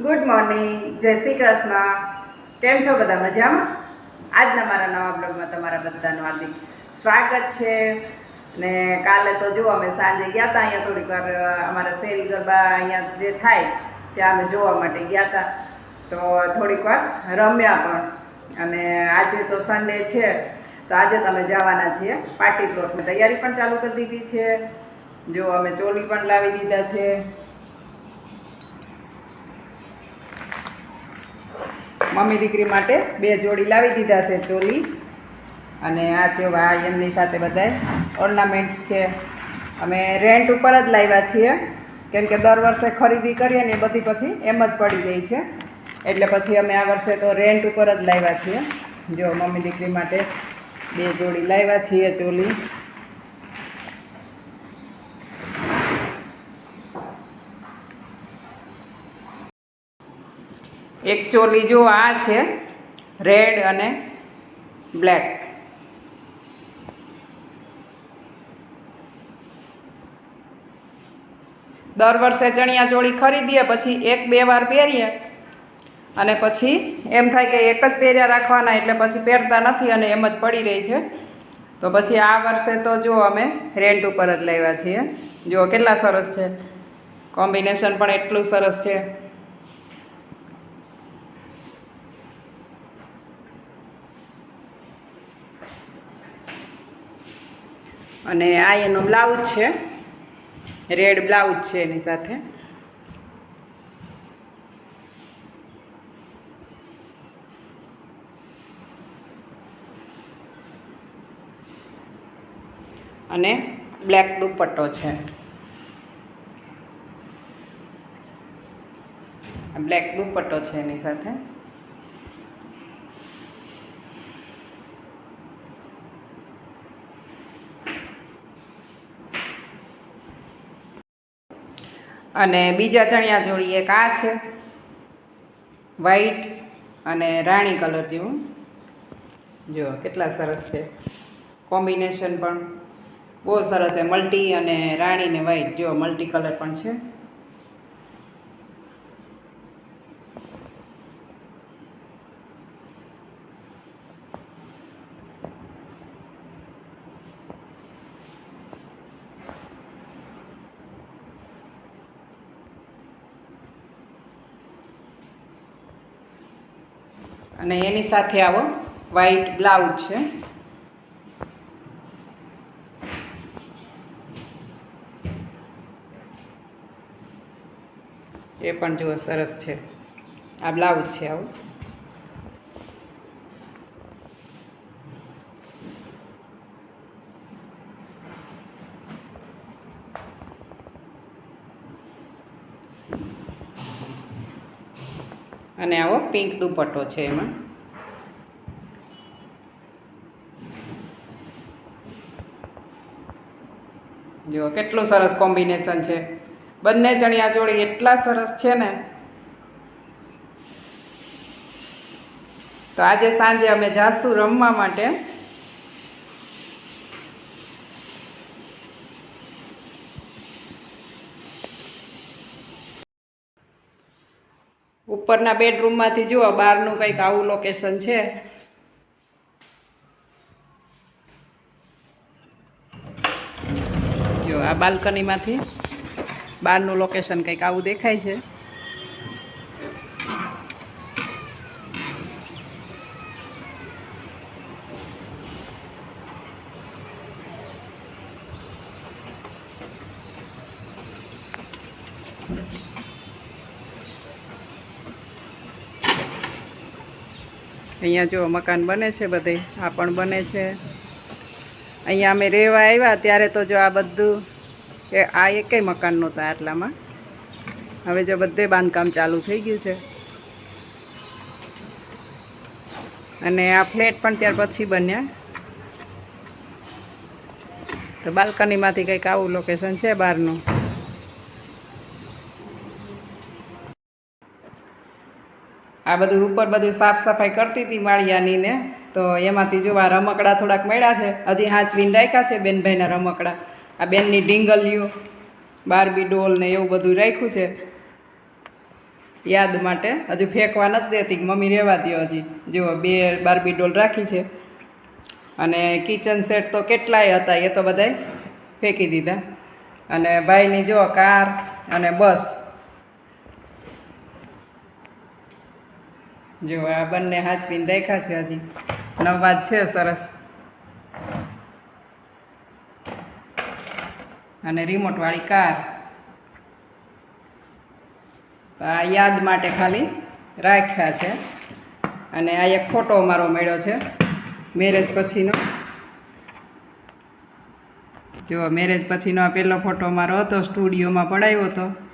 Good morning જય શ્રી કૃષ્ણ. કેમ છો બધા મજામાં? આજના મારા નવા બ્લોગમાં તમારા બધાનું હાર્દિક સ્વાગત છે. ને કાલે તો જો અમે સાંજે ગયા હતા અહીંયા થોડીક વાર અમારા શેરી ગરબા અહીંયા જે થાય, ત્યાં અમે જોવા માટે ગયા હતા તો થોડીક વાર રમ્યા પણ. અને આજે તો સન્ડે છે. તો આજે તમે જવાના છીએ. પાર્ટી પ્લોટની તૈયારી પણ ચાલુ કરી દીધી છે. જો અમે ચોલી પણ લાવી દીધા છે. મમ્મી દીકરી માટે બે જોડી લાવી દીધા છે ચોલી. અને આ આ એમની સાથે બધાય ઓર્નામેન્ટ્સ છે. અમે રેન્ટ ઉપર જ લાવ્યા છીએ. કેમ કે દર વર્ષે ખરીદી કરીએ ને એ બધી પછી એમ જ પડી જાય છે. એટલે પછી અમે આ વર્ષે તો રેન્ટ ઉપર જ લાવ્યા છીએ. જો મમ્મી દીકરી માટે બે જોડી લાવ્યા છીએ ચોલી. એક ચોલી જો આ છે, રેડ અને બ્લેક. દર વર્ષે ચણિયા ચોળી ખરીદીએ, પછી એક બે વાર પહેરીએ. અને પછી એમ થાય કે એક જ પહેર્યા રાખવાના, એટલે પછી પહેરતા નથી અને એમ જ પડી રહી છે. તો પછી આ વર્ષે તો જો અમે રેન્ટ ઉપર જ લાવ્યા છીએ. જો કેટલા સરસ છે. કોમ્બિનેશન પણ એટલું સરસ છે. અને આ એનો બ્લાઉઝ છે. રેડ બ્લાઉઝ છે એની સાથે. અને બ્લેક દુપટ્ટો છે. બ્લેક દુપટ્ટો છે એની સાથે. અને બીજા ચણિયા ચોળી એક આ છે. વાઈટ અને રાણી કલર જેવું. જો, કેટલા સરસ છે. કોમ્બિનેશન પણ બહુ સરસ છે. મલ્ટી અને રાણી ને વ્હાઈટ જો મલ્ટી કલર પણ છે. અને એની સાથે આવો વ્હાઈટ બ્લાઉઝ છે. એ પણ જુઓ સરસ છે. આ બ્લાઉઝ છે આવું. અને આવો પિંક દુપટ્ટો છે એમાં. જો કેટલું સરસ કોમ્બિનેશન છે. બંને ચણિયા ચોળી એટલા સરસ છે ને. તો આજે સાંજે અમે જાશું રમવા માટે ઉપરના બેડરૂમમાંથી જુઓ, બહારનું કંઈક આવું લોકેશન છે. જો આ બાલ્કનીમાંથી બહારનું લોકેશન કંઈક આવું દેખાય છે. અહીંયા જો મકાન બને છે બધે, આ પણ બને છે. અહીંયા અમે રહેવા આવ્યા ત્યારે તો જો આ બધું, એ આ એકેય મકાન નહોતા આટલામાં. હવે જો બધે બાંધકામ ચાલુ થઈ ગયું છે. અને આ ફ્લેટ પણ ત્યાર પછી બન્યા. તો બાલ્કનીમાંથી કંઈક આવું લોકેશન છે બહારનું. આ બધું ઉપર બધું સાફ સફાઈ કરતી હતી માળિયાની ને, તો એમાંથી જોવા રમકડા થોડાક મળ્યા છે. હજી હાંચવીને રાખ્યા છે બેનભાઈના રમકડા. આ બેનની ડિંગલિયું બારબી ડોલ ને એવું બધું રાખ્યું છે. યાદ માટે હજુ ફેંકવા નથી દેતી મમ્મી રહેવા દો હજી. જુઓ, બે બારબી ડોલ રાખી છે. અને કિચન સેટ તો કેટલાય હતા, એ તો બધાય ફેંકી દીધા. અને ભાઈની જો કાર અને બસ. જો, આ બંને હાચવીને રાખ્યા છે હજી. નવાજ છે સરસ. અને રિમોટવાળી કાર. આ યાદ માટે ખાલી રાખ્યા છે. અને આ એક ફોટો મારો મળ્યો છે મેરેજ પછીનો. જો મેરેજ પછીનો આ પહેલો ફોટો મારો હતો સ્ટુડિયોમાં પડાવ્યો હતો.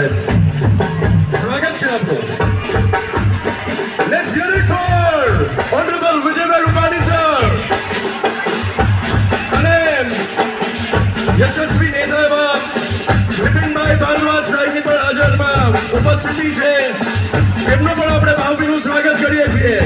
said, Swagam Chinapu. Let's hear it for Honorable Vijay Rupani sir. અને યશસ્વી નેતા એવા વિપિનભાઈ ભારવાજ સાહેબની પણ હાજરમાં ઉપસ્થિતિ છે એમનું પણ આપણે ભાવભીનું સ્વાગત કરીએ છીએ